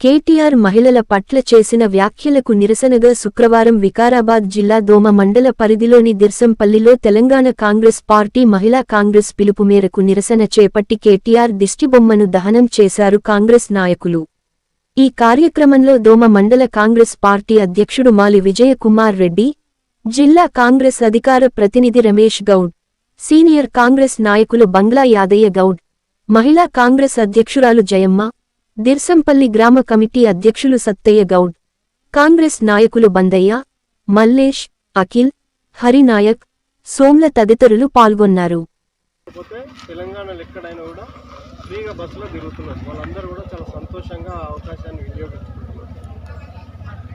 కేటీఆర్ మహిళల పట్ల చేసిన వ్యాఖ్యలకు నిరసనగా శుక్రవారం వికారాబాద్ జిల్లా దోమ మండల పరిధిలోని దిర్సంపల్లిలో తెలంగాణ కాంగ్రెస్ పార్టీ మహిళా కాంగ్రెస్ పిలుపు మేరకు నిరసన చేపట్టి కేటీఆర్ దిష్టిబొమ్మను దహనం చేశారు కాంగ్రెస్ నాయకులు. ఈ కార్యక్రమంలో దోమ మండల కాంగ్రెస్ పార్టీ అధ్యక్షుడు మాలి విజయకుమార్ రెడ్డి జిల్లా కాంగ్రెస్ అధికార ప్రతినిధి రమేష్ గౌడ్ సీనియర్ కాంగ్రెస్ నాయకులు బంగ్లా యాదయ్య గౌడ్ మహిళా కాంగ్రెస్ అధ్యక్షురాలు జయమ్మ దిర్సంపల్లి గ్రామ కమిటీ అధ్యక్షులు సత్తయ్య గౌడ్ కాంగ్రెస్ నాయకులు బందయ్య మల్లేష్ అఖిల్ హరినాయక్ సోమ్ల తదితరులు పాల్గొన్నారు. కాకపోతే తెలంగాణలో ఎక్కడైనా కూడా ఫ్రీగా బస్సులో తిరుగుతున్నారు. వాళ్ళందరూ కూడా చాలా సంతోషంగా అవకాశాన్ని వినియోగించుకుంటున్నారు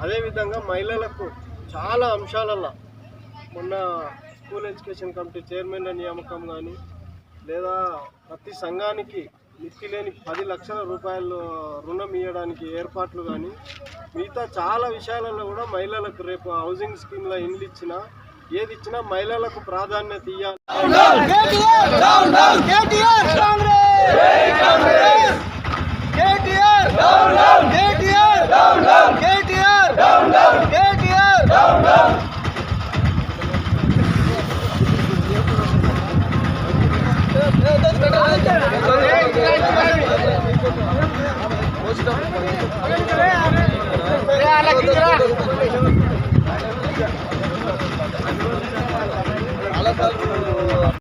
అదేవిధంగా మహిళలకు చాలా అంశాలల్లో మొన్న స్కూల్ ఎడ్యుకేషన్ కమిటీ చైర్మన్ల నియామకం కానీ లేదా ప్రతి సంఘానికి మిక్కి లేని పది లక్షల రూపాయలు రుణం ఇవ్వడానికి ఏర్పాట్లు కానీ మిగతా చాలా విషయాలలో కూడా మహిళలకు రేపు హౌసింగ్ స్కీమ్లో ఇండ్లు ఇచ్చినా ఏది ఇచ్చినా మహిళలకు ప్రాధాన్యత ఇవ్వాలి आला.